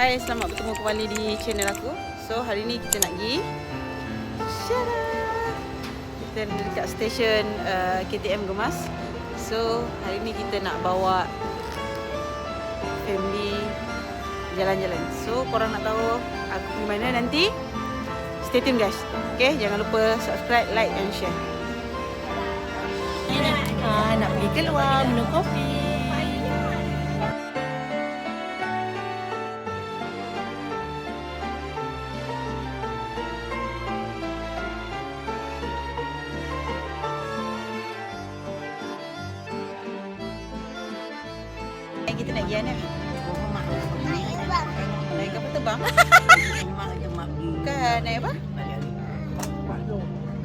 Hai, selamat bertemu kembali di channel aku. So, hari ni kita nak pergi Syara. Kita dekat stesen uh, KTM Gemas. So, hari ni kita nak bawa family jalan-jalan. So, korang nak tahu aku pergi mana nanti? Stay tune guys. Okay, jangan lupa subscribe, like and share. Ah, nak pergi keluar minum kopi. Eh, kita nak pergi mana? Naik kapal terbang? Bukan, naik apa?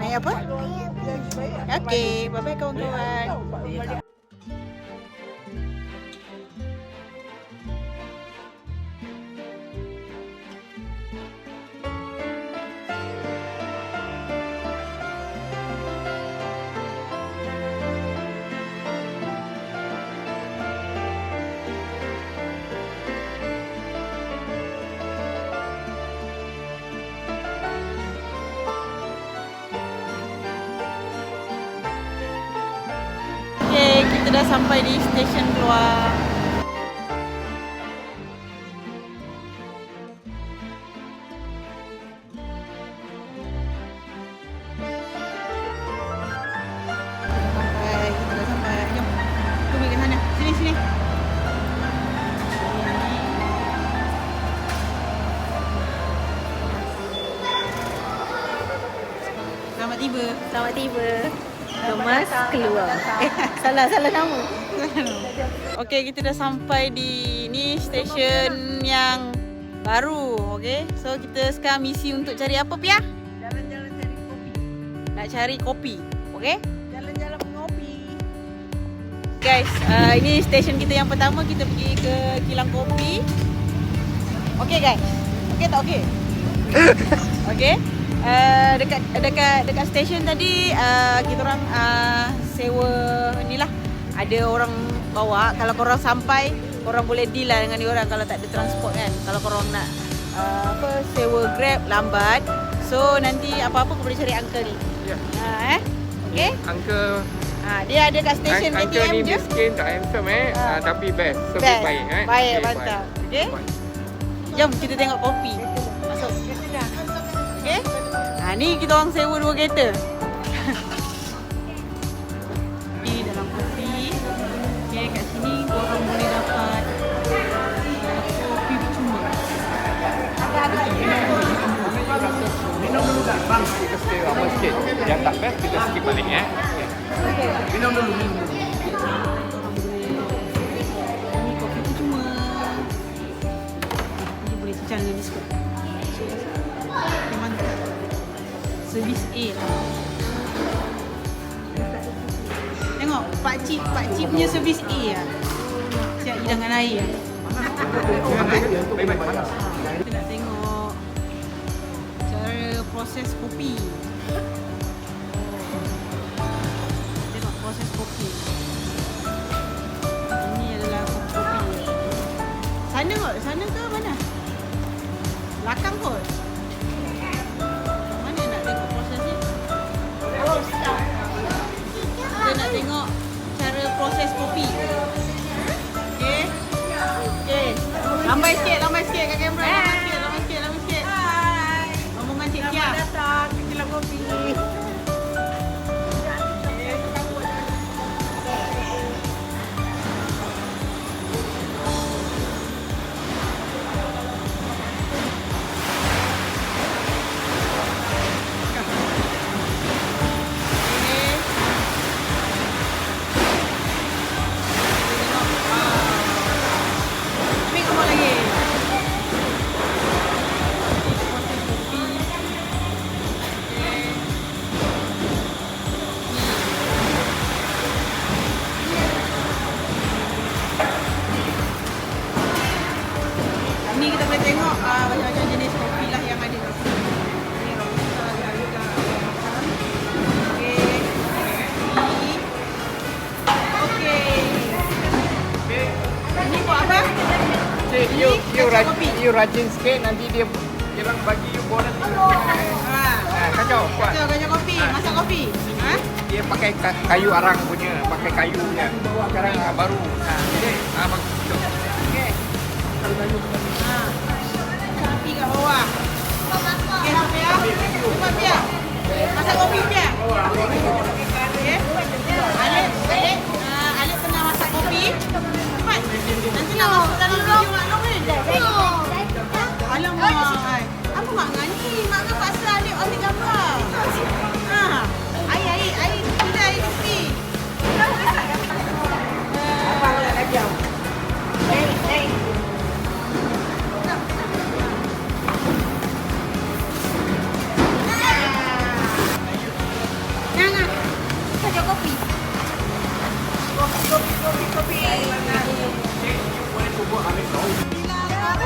Naik apa? Okey, bye-bye kawan-kawan. Dah sampai di stesen keluar. Selamat tiba. Selamat tiba. Kemas keluar. Eh, salah salah nama. Okey, kita dah sampai di ni stesen yang baru. Okey. So kita sekarang misi untuk cari apa Pia? Jalan-jalan cari kopi. Nak cari kopi. Okey? Jalan-jalan mengopi. Guys, uh, ini stesen kita yang pertama kita pergi ke kilang kopi. Okey guys. Okey tak okey? Okey. Uh, dekat dekat dekat stesen tadi uh, kita orang uh, sewa ni lah. Ada orang bawa kalau korang sampai korang boleh deal lah dengan dia orang kalau tak ada transport kan. Kalau korang nak uh, apa sewa Grab lambat. So nanti apa-apa kau boleh cari uncle ni. Ya. Ha eh. Okey. Uncle Ha, dia ada kat stesen un- Uncle KTM ni je. miskin tak handsome eh Ah. uh, Tapi best Service Best. baik eh Baik, Okay, mantap. Okey. Baik. Jom kita tengok kopi. Masuk. Okey. Ni kita orang sewa dua kereta. Di dalam kopi. Okey kat sini korang boleh dapat kopi percuma. Minum dulu tak bang Kita stay lama sikit Yang tak best kita skip balik eh Minum dulu minum dulu Ini kopi percuma. Ini boleh cicang dengan biskut. Servis A lah. Tengok, Pak Cip, Pak Cip punya servis A lah. Siap hidangan air lah. Kita nak tengok cara proses kopi. 美味し。Okey, you you kacau rajin, kopi. you rajin sikit nanti dia dia orang bagi you bonus. Ha. Ha, kacau kuat. Kacau kacau kopi, masak kopi. Ha? Dia pakai ka- kayu arang punya, pakai kayu punya. Sekarang ah, baru. Ha, jadi ah bagus. Okey. Ha. Api kat bawah. Okey, Sofia. Cepat Pia. Masak kopi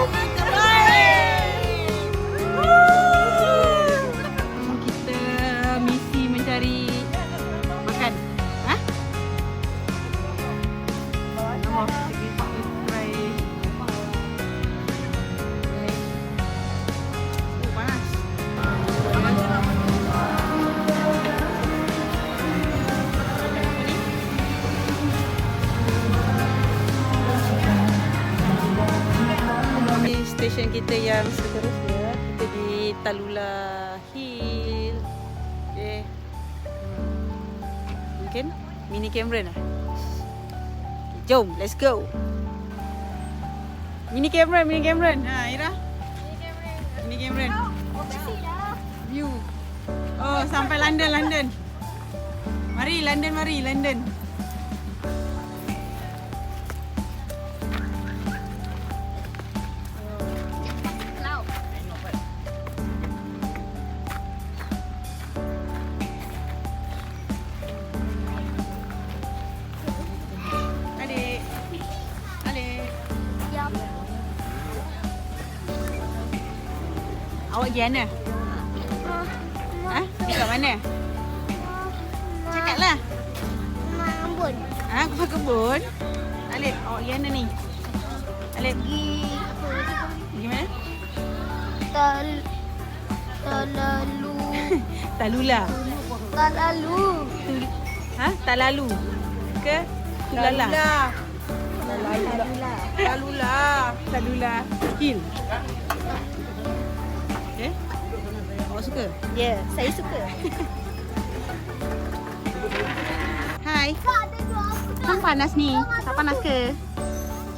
Oh my god! Mungkin mini Cameron lah. Okay, jom, let's go. Mini Cameron, mini Cameron. Ha, Ira. Mini Cameron. View. Oh, sampai London, London. Mari London, mari London. Awak pergi mana? Ha? Pergi kat mana? Cakaplah. Ambon. Ha, ke kebun? Alif, awak pergi mana ni? Alif, Pergi pergi mana? tal talalu Talula. talalu Tul ha? Talalu. Ke? Tulala. talula. Talula. Talula Hill. Awak suka? Ya, saya suka. Hai. Kan panas ni. Tak panas ke?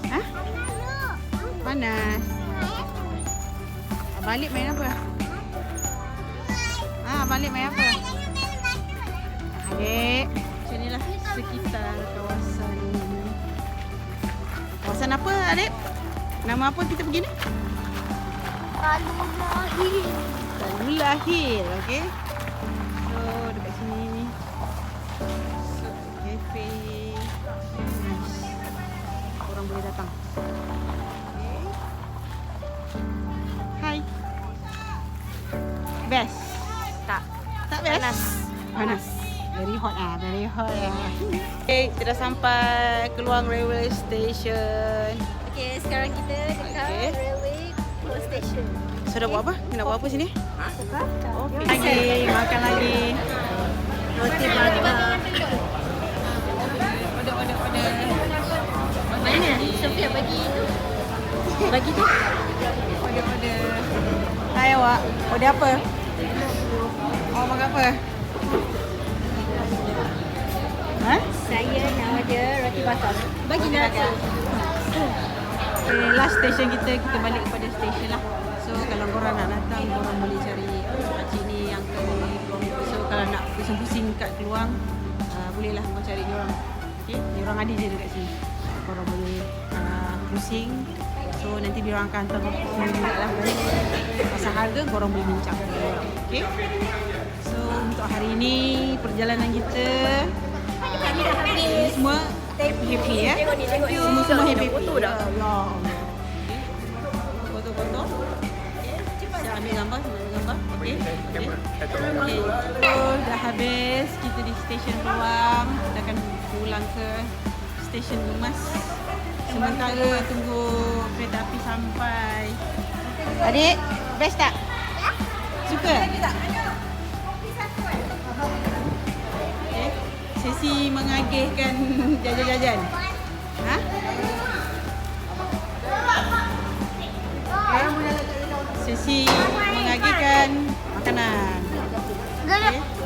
Ha? Panas. Balik main apa? Ah, balik main apa? Adik. Macam inilah sekitar kawasan ini. Kawasan apa, adik? Nama apa kita pergi ni? Talula Talula Hill, okey. So, dekat sini ni. So, cafe. Nice. Orang boleh datang. Okay. Hai. Best. Tak. Tak best? Panas. Panas. Very hot ah, very hot ah. Okay, kita dah sampai Keluang Railway Station. Okey, sekarang kita dekat Okey. railway station. So, dah buat apa? Nak buat apa sini? Lagi, makan lagi. Roti bakar. Order, order, order. Mana? Sofia bagi tu. Bagi tu. Order, order. Hai awak. Order apa? Awak makan apa? Ha? Saya nak order roti bakar. Bagi nak. Okay, last station kita, kita balik kepada station lah. Pusing-pusing kat Keluang, uh, bolehlah kau cari diorang. Okay, diorang ada je dekat sini. Korang boleh uh, pusing. So nanti diorang akan hantar kau sini juga lah. Pasal harga, korang boleh bincang dengan. Okay. So untuk hari ini, perjalanan kita Tadi dah ini habis. semua happy ya. Tengok ni, tengok ni. Semua semua happy. Foto dah. Ya. Foto-foto. Ambil gambar, okay. okay. okay. okay. So, dah habis kita di stesen Pulang. Kita akan pulang ke stesen Lumas. Sementara tunggu kereta api sampai. Adik, best tak? Suka? Okay. Sesi mengagihkan jajan-jajan. Ha? Sesi... chicken. Makanan. Okay.